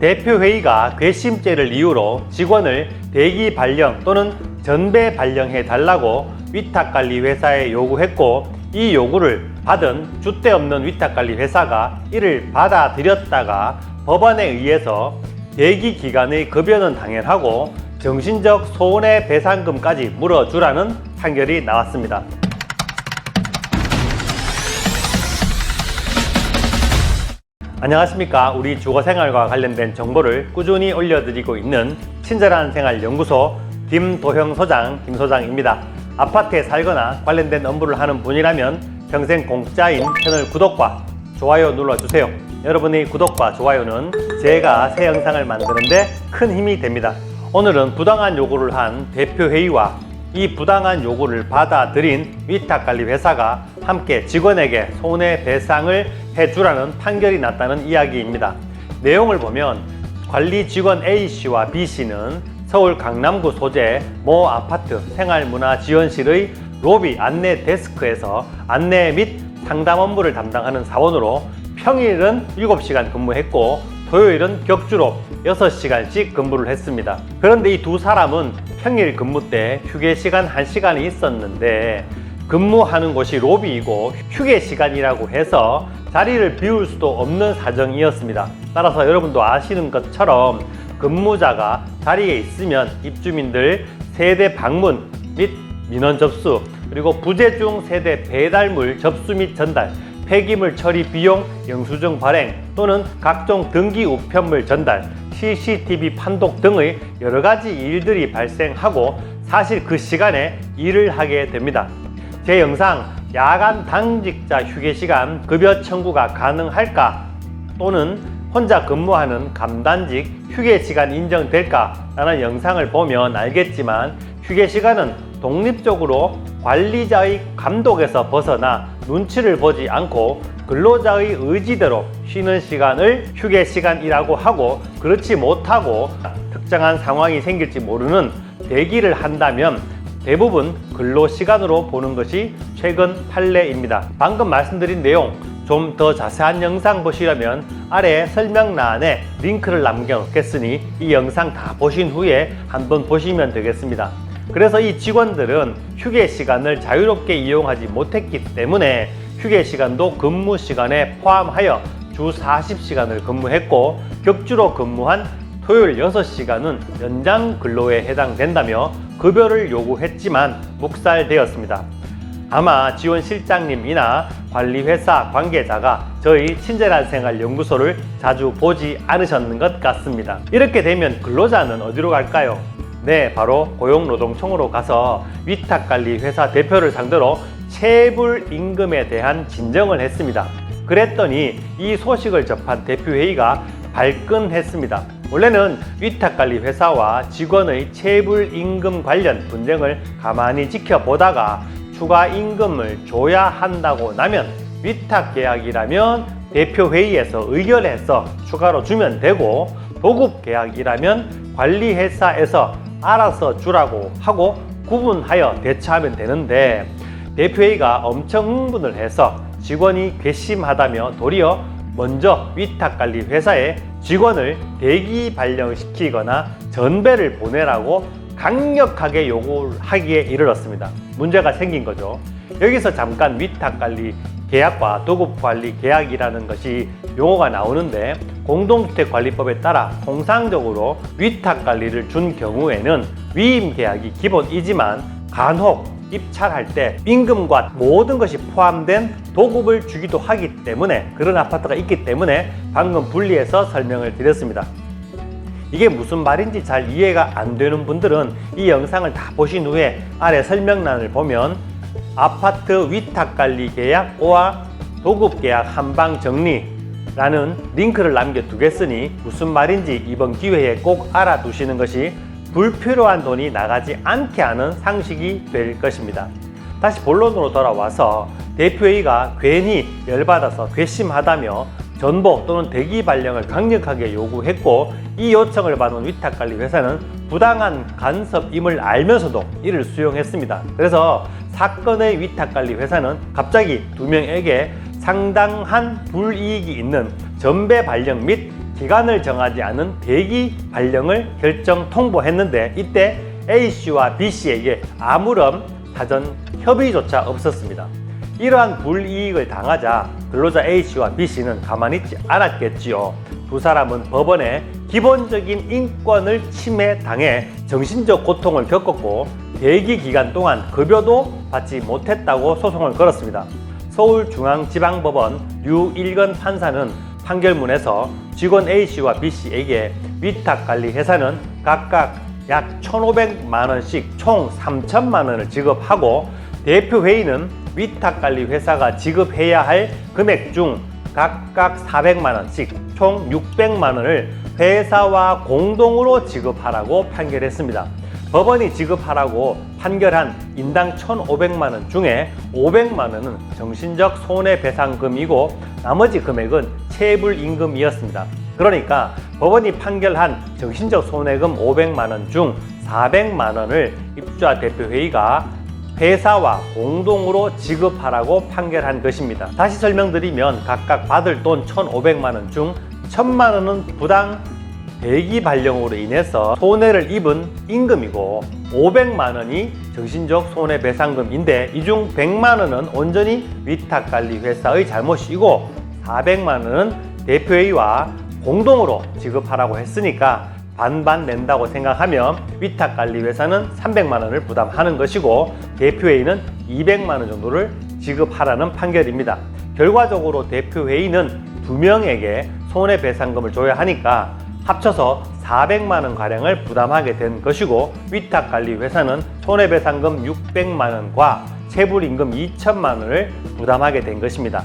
대표회의가 괘씸죄를 이유로 직원을 대기 발령 또는 전배 발령해 달라고 위탁관리 회사에 요구했고 이 요구를 받은 줏대 없는 위탁관리 회사가 이를 받아들였다가 법원에 의해서 대기 기간의 급여는 당연하고 정신적 손해배상금까지 물어주라는 판결이 나왔습니다. 안녕하십니까. 우리 주거 생활과 관련된 정보를 꾸준히 올려드리고 있는 친절한 생활 연구소 김도형 소장, 김 소장입니다. 아파트에 살거나 관련된 업무를 하는 분이라면 평생 공짜인 채널 구독과 좋아요 눌러주세요. 여러분의 구독과 좋아요는 제가 새 영상을 만드는데 큰 힘이 됩니다. 오늘은 부당한 요구를 한 대표회의와 이 부당한 요구를 받아들인 위탁관리 회사가 함께 직원에게 손해배상을 해주라는 판결이 났다는 이야기입니다. 내용을 보면 관리 직원 A씨와 B씨는 서울 강남구 소재 모 아파트 생활문화지원실의 로비 안내 데스크에서 안내 및 상담 업무를 담당하는 사원으로 평일은 7시간 근무했고 토요일은 격주로 6시간씩 근무를 했습니다. 그런데 이 두 사람은 평일 근무 때 휴게 시간 1시간이 있었는데 근무하는 곳이 로비이고 휴게 시간이라고 해서 자리를 비울 수도 없는 사정이었습니다. 따라서 여러분도 아시는 것처럼 근무자가 자리에 있으면 입주민들 세대 방문 및 민원 접수 그리고 부재중 세대 배달물 접수 및 전달 폐기물 처리 비용 영수증 발행 또는 각종 등기 우편물 전달 CCTV 판독 등의 여러 가지 일들이 발생하고 사실 그 시간에 일을 하게 됩니다. 제 영상 야간 당직자 휴게 시간 급여 청구가 가능할까 또는 혼자 근무하는 감단직 휴게 시간 인정될까 라는 영상을 보면 알겠지만 휴게 시간은 독립적으로 관리자의 감독에서 벗어나 눈치를 보지 않고 근로자의 의지대로 쉬는 시간을 휴게 시간이라고 하고 그렇지 못하고 특정한 상황이 생길지 모르는 대기를 한다면 대부분 근로 시간으로 보는 것이 최근 판례입니다. 방금 말씀드린 내용 좀 더 자세한 영상 보시려면 아래 설명란에 링크를 남겨놓겠으니 이 영상 다 보신 후에 한번 보시면 되겠습니다. 그래서 이 직원들은 휴게 시간을 자유롭게 이용하지 못했기 때문에 휴게 시간도 근무 시간에 포함하여 주 40시간을 근무했고 격주로 근무한 토요일 6시간은 연장 근로에 해당된다며 급여를 요구했지만 묵살되었습니다. 아마 지원 실장님이나 관리회사 관계자가 저희 친절한 생활 연구소를 자주 보지 않으셨는 것 같습니다. 이렇게 되면 근로자는 어디로 갈까요? 네, 바로 고용노동청으로 가서 위탁관리 회사 대표를 상대로 체불 임금에 대한 진정을 했습니다. 그랬더니 이 소식을 접한 대표회의가 발끈했습니다. 원래는 위탁관리 회사와 직원의 체불 임금 관련 분쟁을 가만히 지켜보다가 추가 임금을 줘야 한다고 나면 위탁 계약이라면 대표회의에서 의결해서 추가로 주면 되고 도급 계약이라면 관리회사에서 알아서 주라고 하고 구분하여 대처하면 되는데 대표회의가 엄청 흥분을 해서 직원이 괘씸하다며 도리어 먼저 위탁관리 회사에 직원을 대기 발령시키거나 전배를 보내라고 강력하게 요구하기에 이르렀습니다. 문제가 생긴 거죠. 여기서 잠깐 위탁관리 계약과 도급관리 계약이라는 것이 용어가 나오는데 공동주택관리법에 따라 통상적으로 위탁 관리를 준 경우에는 위임 계약이 기본이지만 간혹 입찰할 때 임금과 모든 것이 포함된 도급을 주기도 하기 때문에 그런 아파트가 있기 때문에 방금 분리해서 설명을 드렸습니다. 이게 무슨 말인지 잘 이해가 안 되는 분들은 이 영상을 다 보신 후에 아래 설명란을 보면 아파트 위탁 관리 계약과 도급 계약 한방 정리 라는 링크를 남겨두겠으니 무슨 말인지 이번 기회에 꼭 알아두시는 것이 불필요한 돈이 나가지 않게 하는 상식이 될 것입니다. 다시 본론으로 돌아와서 대표회의가 괜히 열받아서 괘씸하다며 전보 또는 대기 발령을 강력하게 요구했고 이 요청을 받은 위탁관리 회사는 부당한 간섭임을 알면서도 이를 수용했습니다. 그래서 사건의 위탁관리 회사는 갑자기 두 명에게 상당한 불이익이 있는 전배 발령 및 기간을 정하지 않은 대기 발령을 결정 통보했는데 이때 A씨와 B씨에게 아무런 사전 협의조차 없었습니다. 이러한 불이익을 당하자 근로자 A씨와 B씨는 가만히 있지 않았겠지요. 두 사람은 법원에 기본적인 인권을 침해당해 정신적 고통을 겪었고 대기 기간 동안 급여도 받지 못했다고 소송을 걸었습니다. 서울중앙지방법원 류일건 판사는 판결문에서 직원 A씨와 B씨에게 위탁관리 회사는 각각 약 1,500만 원씩 총 3천만 원을 지급하고 대표 회의는 위탁관리 회사가 지급해야 할 금액 중 각각 400만 원씩 총 600만 원을 회사와 공동으로 지급하라고 판결했습니다. 법원이 지급하라고 판결한 인당 1,500만 원 중에 500만 원은 정신적 손해배상금이고 나머지 금액은 체불임금이었습니다. 그러니까 법원이 판결한 정신적 손해금 500만 원 중 400만 원을 입주자 대표회의가 회사와 공동으로 지급하라고 판결한 것입니다. 다시 설명드리면 각각 받을 돈 1,500만 원 중 1,000만 원은 부당 대기 발령으로 인해서 손해를 입은 임금이고 500만 원이 정신적 손해배상금인데 이 중 100만 원은 온전히 위탁관리 회사의 잘못이고 400만 원은 대표회의와 공동으로 지급하라고 했으니까 반반 낸다고 생각하면 위탁관리 회사는 300만 원을 부담하는 것이고 대표회의는 200만 원 정도를 지급하라는 판결입니다. 결과적으로 대표회의는 두 명에게 손해배상금을 줘야 하니까 합쳐서 400만 원 가량을 부담하게 된 것이고 위탁관리 회사는 손해배상금 600만 원과 체불임금 2천만 원을 부담하게 된 것입니다.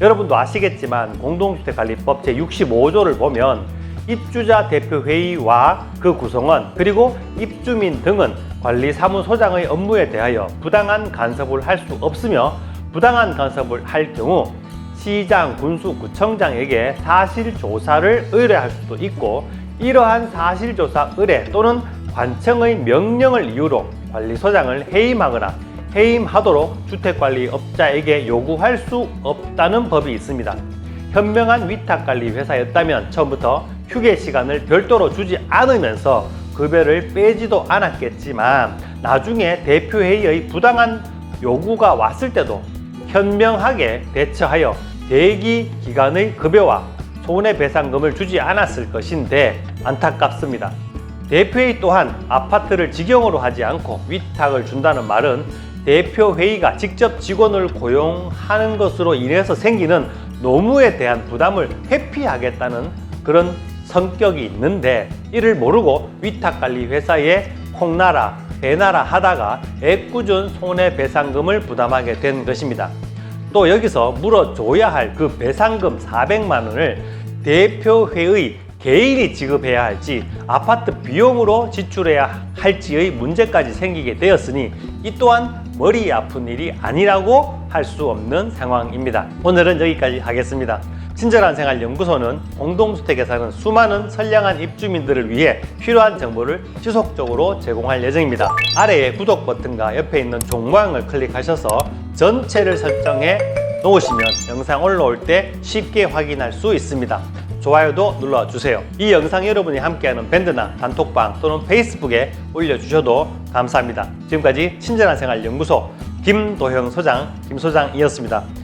여러분도 아시겠지만 공동주택관리법 제65조를 보면 입주자 대표회의와 그 구성원 그리고 입주민 등은 관리사무소장의 업무에 대하여 부당한 간섭을 할 수 없으며 부당한 간섭을 할 경우 시장, 군수, 구청장에게 사실 조사를 의뢰할 수도 있고 이러한 사실 조사 의뢰 또는 관청의 명령을 이유로 관리소장을 해임하거나 해임하도록 주택관리업자에게 요구할 수 없다는 법이 있습니다. 현명한 위탁관리 회사였다면 처음부터 휴게 시간을 별도로 주지 않으면서 급여를 빼지도 않았겠지만 나중에 대표회의의 부당한 요구가 왔을 때도 현명하게 대처하여 대기 기간의 급여와 손해배상금을 주지 않았을 것인데 안타깝습니다. 대표회의 또한 아파트를 직영으로 하지 않고 위탁을 준다는 말은 대표회의가 직접 직원을 고용하는 것으로 인해서 생기는 노무에 대한 부담을 회피하겠다는 그런 성격이 있는데 이를 모르고 위탁관리 회사에 콩나라, 배나라 하다가 애꿎은 손해배상금을 부담하게 된 것입니다. 또 여기서 물어줘야 할 그 배상금 400만 원을 대표회의 개인이 지급해야 할지 아파트 비용으로 지출해야 할지의 문제까지 생기게 되었으니 이 또한 머리 아픈 일이 아니라고 할 수 없는 상황입니다. 오늘은 여기까지 하겠습니다. 친절한 생활 연구소는 공동주택에 사는 수많은 선량한 입주민들을 위해 필요한 정보를 지속적으로 제공할 예정입니다. 아래에 구독 버튼과 옆에 있는 종 모양을 클릭하셔서 전체를 설정해 놓으시면 영상 올라올 때 쉽게 확인할 수 있습니다. 좋아요도 눌러주세요. 이 영상 여러분이 함께하는 밴드나 단톡방 또는 페이스북에 올려주셔도 감사합니다. 지금까지 친절한 생활 연구소 김도형 소장, 김 소장이었습니다.